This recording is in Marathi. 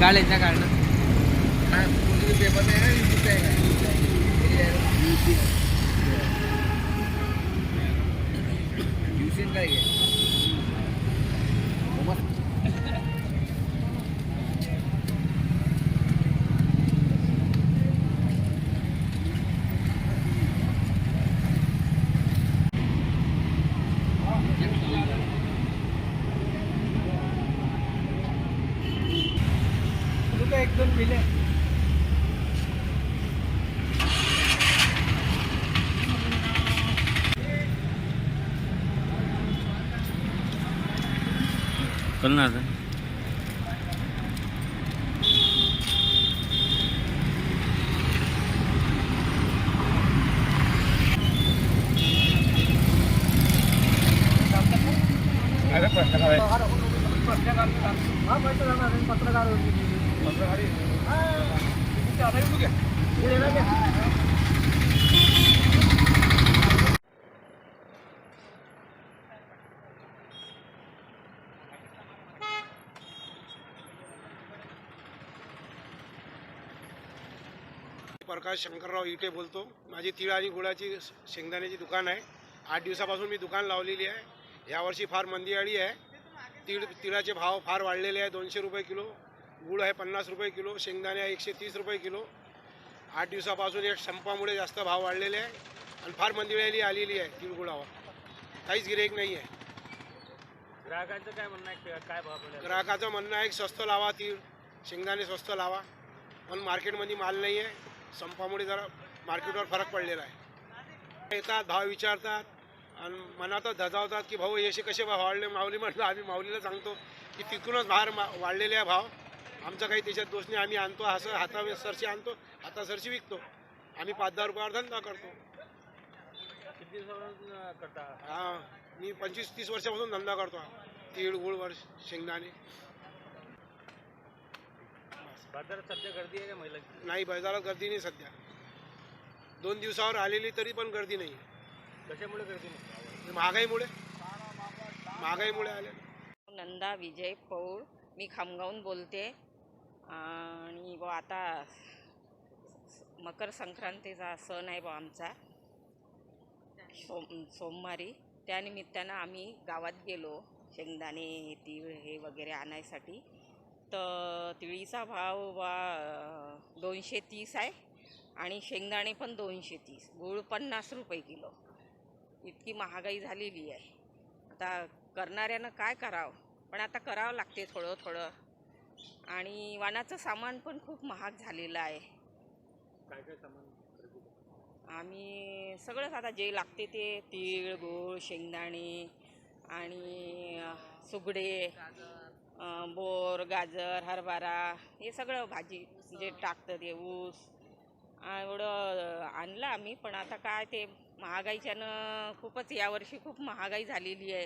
गाड्यांच्या काढणं हा, कुठे पेपर नाही एक दोन मिले करणार प्रकाश शंकरराव इटे बोलतो. माझी तिळ आणि गुळाची शेंगदाण्याची दुकान आहे. आठ दिवसापासून मी दुकान लावलेली आहे. यावर्षी फार मंदी आली आहे. तीळ तिळाचे भाव फार वाढलेले आहे. दोनशे रुपये किलो. गुळ आहे पन्नास रुपये किलो शेंगदाणे आहे एकशे तीस रुपये किलो. आठ दिवसापासून एक संपामुळे जास्त भाव वाढलेले आहे आणि फार मंदी आली आलेली आहे तिळगुळावर काहीच गिराईक नाही आहे. ग्राहकांचं काय म्हणणं आहे? काय भाव ग्राहकाचं म्हणणं आहे स्वस्त लावा तीळ शेंगदाणे स्वस्त लावा. पण मार्केटमध्ये माल नाही आहे. संपामुळे जरा मार्केटवर फरक पडलेला आहे. येतात भाव विचारतात आणि मनातच धजावतात की भाऊ याचे कसे भाव वाढले? माऊली म्हटलं आम्ही माऊलीला सांगतो की तिकडूनच बाहेर मा वाढलेले आहे भाव. आमचा काही त्याच्यात दोष नाही आम्ही आणतो असं हाता सरशी आणतो हाता सरशी विकतो. आम्ही पाच दहा रुपयावर धंदा करतो. किती दिवसापासून करता? हा मी पंचवीस तीस वर्षापासून धंदा करतो तीळ गुळ वर शेंगदाणे. बाजारात सध्या गर्दी आहे का महिलांची? नाही बाजारात गर्दी नाही सध्या. दोन दिवसावर आलेली तरी पण गर्दी नाही. कशामुळे गर्दी नाही? महागाईमुळे? महागाईमुळे आले. नंदा विजय पौळ मी खामगावून बोलते. आणि बा आता मकर संक्रांतीचा सण आहे बा आमचा. सोम सोमवारी. त्यानिमित्तानं आम्ही गावात गेलो शेंगदाणे हे तीळ हे वगैरे आणायसाठी. तर तिळीचा भाव बा दोनशे तीस आहे आणि शेंगदाणे पण दोनशे तीस. गूळ पन्नास रुपये किलो. इतकी महागाई झालेली आहे. आता करणाऱ्यानं काय करावं? पण आता करावं लागते थोडं थोडं. आणि वाणाचं सामान पण खूप महाग झालेलं आहे. काय काय सामान खरेदी? आम्ही सगळंच आता जे लागते ते तीळ गूळ शेंगदाणे आणि अ, सुगडे अ, बोर गाजर हरभरा हे सगळं भाजी जे टाकतं ते ऊस. आ, एवढं आणलं आम्ही पण आता काय ते महागाईच्यानं खूपच यावर्षी खूप महागाई झालेली आहे.